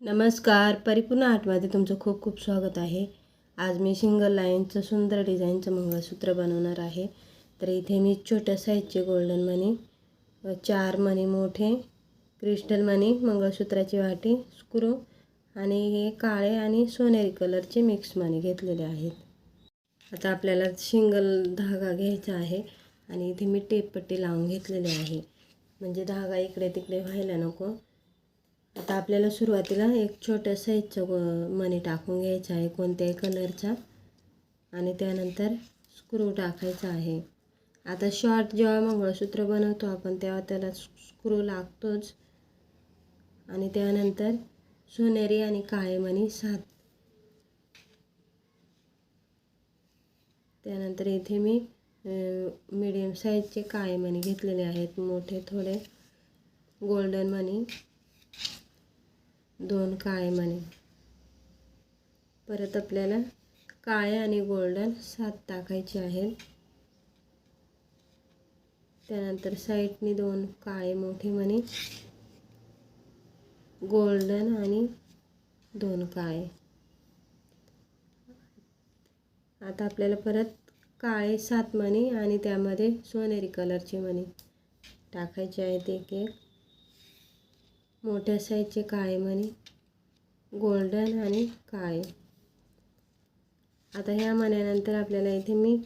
नमस्कार परिपूर्ण आर्टमध्ये तुमचं खूप खूप स्वागत आहे. आज मी सिंगल लाईनचं सुंदर डिझाईनचं मंगळसूत्र बनवणार आहे. तर इथे मी छोट्या साईजचे गोल्डन मनी चार मणी मोठे क्रिस्टल मनी मंगळसूत्राची वाटी स्क्रू आणि हे काळे आणि सोनेरी कलरचे मिक्स मनी घेतलेले आहेत. आता आपल्याला सिंगल धागा घ्यायचा आहे आणि इथे मी टेपपट्टी लावून घेतलेली आहे. म्हणजे धागा इकडे तिकडे व्हायला नको. आता आपल्याला सुरुवातीला एक छोट्या साईजचं मणी टाकून घ्यायचा आहे कोणत्याही कलरचा आणि त्यानंतर स्क्रू टाकायचा आहे. आता शॉर्ट जेव्हा मंगळसूत्र बनवतो आपण तेव्हा त्याला स्क्रू लागतोच. आणि त्यानंतर सोनेरी आणि काळे मणी सात. त्यानंतर इथे मी मीडियम साईजचे काळे मणी घेतलेले आहेत. मोठे थोडे गोल्डन मणी. दोन काळे मणी परत आपल्याला काळे आणि गोल्डन सात टाकायचे आहेत. त्यानंतर साईडनी दोन काळे मोठे मणी गोल्डन आणि दोन काळे आता आपल्याला परत काळे सात मणी आणि त्यामध्ये सोनेरी कलरचे मणी टाकायचे आहेत एक एक. मोठ्या साईजचे काळे मणी गोल्डन आणि काळे. आता ह्या मण्यानंतर आपल्याला इथे मी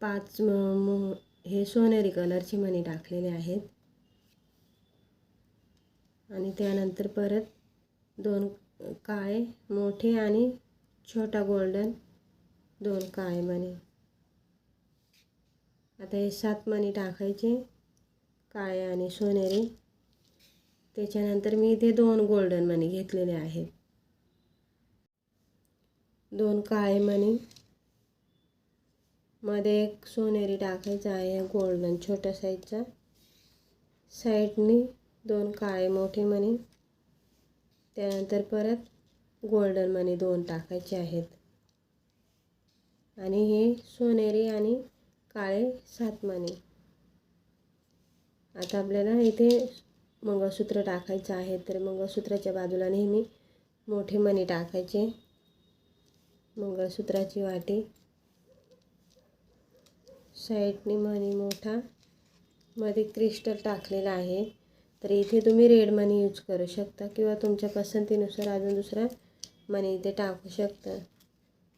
पाच म हे सोनेरी कलरचे मणी टाकलेले आहेत. आणि त्यानंतर परत दोन काळे मोठे आणि छोटा गोल्डन दोन काळे मणी. आता हे सात मणी टाकायचे काळे आणि सोनेरी. त्याच्यानंतर मी इथे दोन गोल्डन मणी घेतलेले आहेत. दोन काळे मणी मध्ये एक सोनेरी टाकायचा आहे गोल्डन छोट्या साईजचा साईडनी दोन काळे मोठे मणी त्यानंतर परत गोल्डन मणी दोन टाकायचे आहेत. आणि हे सोनेरी आणि काळे सात मणी आता आपल्याला इथे मंगळसूत्र टाकायचं आहे तर मंगळसूत्राच्या बाजूला नेहमी मोठे मणी टाकायचे. मंगळसूत्राची वाटी. साईडने मणी मोठा. मध्ये क्रिस्टल टाकलेला आहे. तर इथे तुम्ही रेड मनी यूज करू शकता किंवा तुमच्या पसंतीनुसार अजून दुसरा मनी इथे टाकू शकता.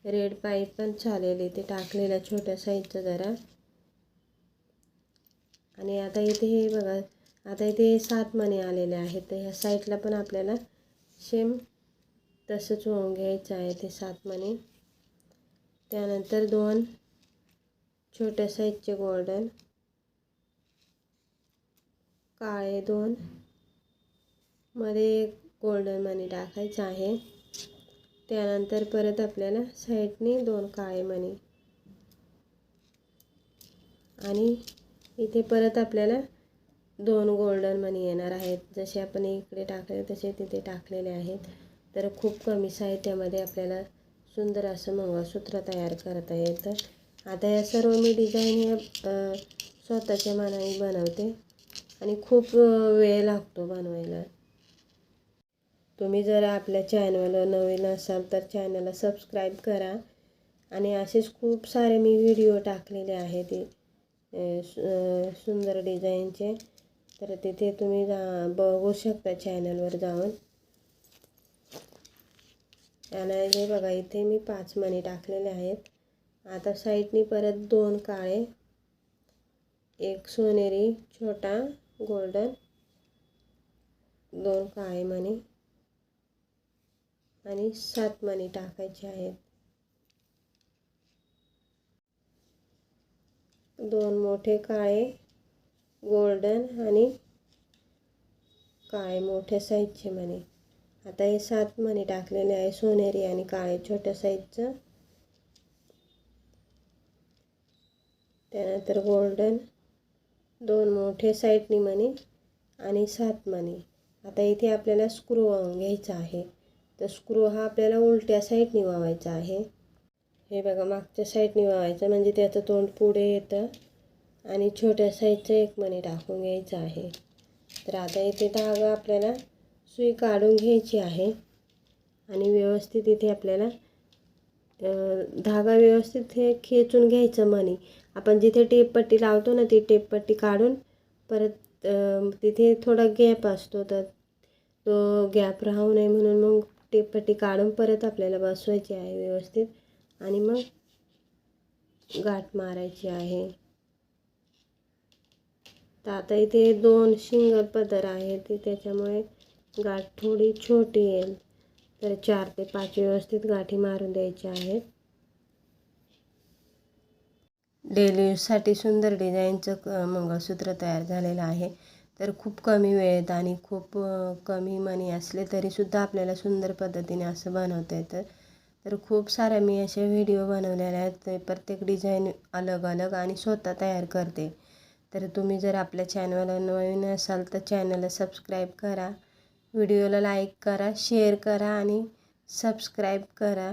रेड पाईप पण चालेल इथे टाकलेला छोट्या साईजचा जरा. आणि आता इथे हे बघा आता इथे सात मणी आलेले आहेत. तर ह्या साईडला पण आपल्याला सेम तसंच होऊन घ्यायचं आहे ते सात मणी. त्यानंतर दोन छोट्या साईजचे गोल्डन काळे दोन. मध्ये गोल्डन मनी टाकायचं आहे. त्यानंतर परत आपल्याला साईडने दोन काळे मणी. आणि इथे परत आपल्याला दोन गोल्डन मनी येणार आहेत. जसे आपण इकडे टाकले तसे तिथे टाकलेले आहेत. तर खूप कमी साहित्यामध्ये आपल्याला सुंदर असं मंगळसूत्र तयार करता येतं. आता या सर्व मी डिझाईन या स्वतःच्या मनाने बनवते. आणि खूप वेळ लागतो बनवायला. तुम्ही जर आपल्या चॅनलवर नवीन असाल तर चॅनलला सबस्क्राईब करा. आणि असेच खूप सारे मी व्हिडिओ टाकलेले आहेत. सुंदर डिझाईनचे तर तिथे तुम्ही जा बघू शकता चॅनलवर जाऊन. आणि हे बघा इथे मी पाच मणी टाकलेले आहेत. आता साईडनी परत दोन काळे एक सोनेरी छोटा गोल्डन दोन काळे मणी आणि सात मणी टाकायचे आहेत. दोन मोठे काळे गोल्डन आणि काळे मोठ्या साईजचे मणी आता हे सात मणी टाकलेले आहे सोनेरी आणि काळे छोट्या साईजचं. त्यानंतर गोल्डन दोन मोठे साईडनी मणी आणि सात मणी आता इथे आपल्याला स्क्रू घ्यायचा आहे. तर स्क्रू हा आपल्याला उलट्या साईडनी वावायचा आहे. हे बघा मागच्या साईडनी वावायचं म्हणजे त्याचं तोंड पुढे येतं आणि छोट्या साईजचं एक मणी टाकून घ्यायचं आहे. तर आता इथे धागा आपल्याला सुई काढून घ्यायची आहे. आणि व्यवस्थित इथे आपल्याला धागा व्यवस्थित हे खेचून घ्यायचं मनी आपण जिथे टेपपट्टी लावतो ना ती टेपपट्टी काढून परत तिथे थोडा गॅप असतो. तर तो गॅप राहू नये म्हणून मग टेपपट्टी काढून परत आपल्याला बसवायची आहे व्यवस्थित. आणि मग गाठ मारायची आहे. तर आता इथे दोन शिंगल पदर आहेत. ते त्याच्यामुळे गाठ थोडी छोटी येईल. तर चार ते पाच व्यवस्थित गाठी मारून द्यायच्या आहेत. डेली यूजसाठी सुंदर डिझाईनचं क मंगळसूत्र तयार झालेलं आहे. तर खूप कमी वेळेत आणि खूप कमी मनी असले तरीसुद्धा आपल्याला सुंदर पद्धतीने असं बनवता येतं. तर खूप साऱ्या मी असे व्हिडिओ बनवलेले आहेत. ते प्रत्येक डिझाईन अलग अलग आणि स्वतः तयार करते. तर तुम्ही जर आपल्या चॅनलला नवीन असाल तर चॅनलला सबस्क्राईब करा. व्हिडिओला लाईक करा शेअर करा आणि सबस्क्राईब करा.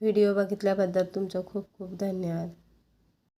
व्हिडिओ बघितल्याबद्दल तुमचं खूप खूप धन्यवाद.